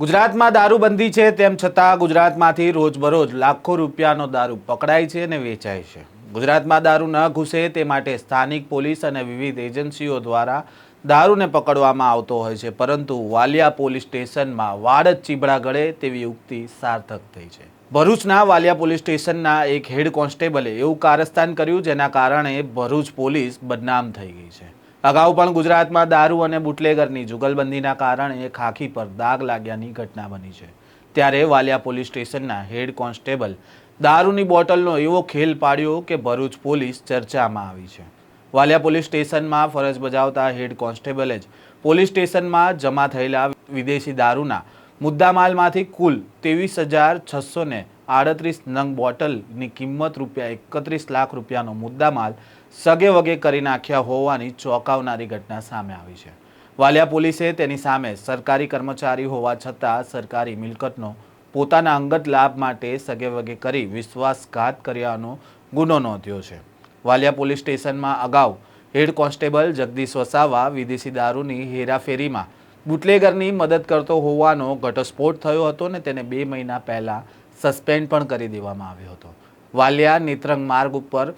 ગુજરાતમાં દારૂબંધી છે તેમ છતાં ગુજરાતમાંથી રોજબરોજ લાખો રૂપિયાનો દારૂ પકડાય છે અને વેચાય છે. ગુજરાતમાં દારૂ ન ઘૂસે તે માટે સ્થાનિક પોલીસ અને વિવિધ એજન્સીઓ દ્વારા દારૂને પકડવામાં આવતો હોય છે, પરંતુ વાલિયા પોલીસ સ્ટેશનમાં વાડ જ ચીબડા ગળે તેવી ઉક્તિ સાર્થક થઈ છે. ભરૂચના વાલિયા પોલીસ સ્ટેશનના એક હેડ કોન્સ્ટેબલે એવું કારસ્તાન કર્યું જેના કારણે ભરૂચ પોલીસ બદનામ થઈ ગઈ છે. અગાઉ પણ ગુજરાતમાં દારૂ અને બુટલેગરની જુગલબંધીના કારણે ખાખી પર દાગ લાગ્યાની ઘટના બની છે. ત્યારે વાલિયા પોલીસ સ્ટેશનના હેડ કોન્સ્ટેબલ દારૂની બોટલનો એવો ખેલ પાડ્યો કે ભરૂચ પોલીસ ચર્ચામાં આવી છે. વાલિયા પોલીસ સ્ટેશનમાં ફરજ બજાવતા હેડ કોન્સ્ટેબલે જ પોલીસ સ્ટેશનમાં જમા થયેલા વિદેશી દારૂના મુદ્દામાલમાંથી કુલ ત્રેવીસ હજાર છસો ને આડત્રીસ નંગ બોટલની કિંમત રૂપિયા એકત્રીસ લાખ રૂપિયાનો મુદ્દામાલ સગે વગે કરી નાખ્યા હોવાની ચોંકાવનારી ઘટના સામે આવી છે. વાલિયા પોલીસે તેની સામે સરકારી કર્મચારી હોવા છતાં સરકારી મિલકતનો પોતાના અંગત લાભ માટે સગે વગે કરી વિશ્વાસઘાત કર્યાનો ગુનો નોંધ્યો છે. વાલિયા પોલીસ સ્ટેશનમાં અગાઉ હેડ કોન્સ્ટેબલ જગદીશ વસાવા વિદેશી દારૂની હેરાફેરીમાં બુટલેગરની મદદ કરતો હોવાનો ઘટસ્ફોટ થયો હતો ને તેને બે મહિના પહેલાં સસ્પેન્ડ પણ કરી દેવામાં આવ્યો હતો. વાલિયા નેત્રંગ માર્ગ ઉપર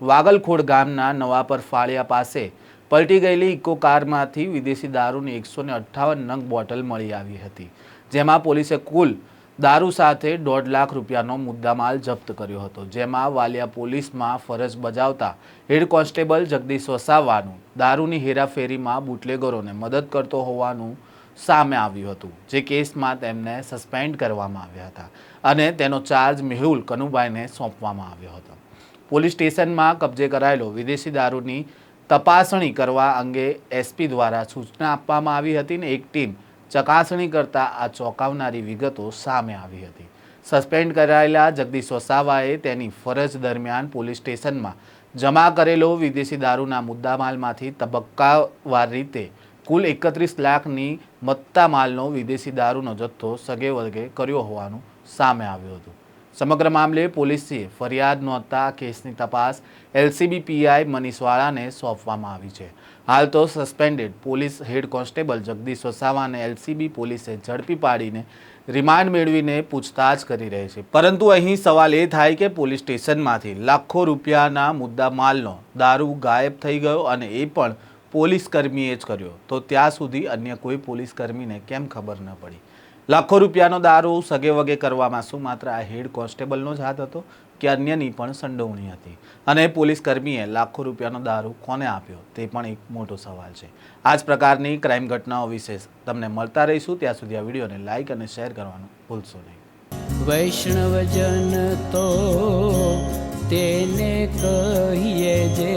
વાગલખોડ ગામના નવાપર ફાળિયા પાસે પલટી ગયેલી ઇકો કારમાંથી વિદેશી દારૂની એકસો ને અઠ્ઠાવન નંગ બોટલ મળી આવી હતી, જેમાં પોલીસે કુલ દારૂ સાથે દોઢ લાખ રૂપિયાનો મુદ્દામાલ જપ્ત કર્યો હતો. જેમાં વાલિયા પોલીસમાં ફરજ બજાવતા હેડ કોન્સ્ટેબલ જગદીશ વસાવાનું દારૂની હેરાફેરીમાં બુટલેગરોને મદદ કરતો હોવાનું સામે આવ્યું હતું. જે કેસમાં તેમને સસ્પેન્ડ કરવામાં આવ્યા હતા અને તેનો ચાર્જ મેહુલ કનુભાઈને સોંપવામાં આવ્યો હતો. પોલીસ સ્ટેશનમાં કબજે કરાયેલો વિદેશી દારૂની તપાસણી કરવા અંગે એસપી દ્વારા સૂચના આપવામાં આવી હતી ને એક ટીમ ચકાસણી કરતાં આ ચોંકાવનારી વિગતો સામે આવી હતી. સસ્પેન્ડ કરાયેલા જગદીશ વસાવાએ તેની ફરજ દરમિયાન પોલીસ સ્ટેશનમાં જમા કરેલો વિદેશી દારૂના મુદ્દામાલમાંથી તબક્કાવાર રીતે કુલ એકત્રીસ લાખની મત્તા માલનો વિદેશી દારૂનો જથ્થો સગે વગે કર્યો હોવાનું સામે આવ્યું હતું. સમગ્ર મામલે પોલીસે ફરિયાદ નોંધતા કેસની તપાસ એલસીબી પીઆઈ મનીષવાળાને સોંપવામાં આવી છે. હાલ તો suspended police head constable Jagdish વસાવાને એલસીબી પોલીસે ઝડપી પાડીને રિમાન્ડ મેળવીને પૂછતાછ કરી રહી છે. પરંતુ અહીં સવાલ એ થાય કે પોલીસ સ્ટેશનમાંથી લાખો રૂપિયાના મુદ્દા માલનો દારૂ ગાયબ થઈ ગયો અને એ પણ પોલીસ કર્મીએ જ કર્યો. તો ત્યાં સુધી અન્ય કોઈ પોલીસ કર્મીને કેમ ખબર ન પડી? લાખો રૂપિયાનો દારૂ સગે વગે કરવામાં શું માત્ર આ હેડ કોન્સ્ટેબલનો જ હાથ હતો કે અન્યની પણ સંડોવણી હતી? અને પોલીસ કર્મીએ લાખો રૂપિયાનો દારૂ કોને આપ્યો? તે પણ એક મોટો સવાલ છે. આ જ પ્રકારની ક્રાઇમ ઘટનાઓ વિશે તમને મળતા રહીશું. ત્યાં સુધી આ વિડીયોને લાઇક અને શેર કરવાનું ભૂલશો નહીં. વૈષ્ણવજન તો તેને કહીએ જે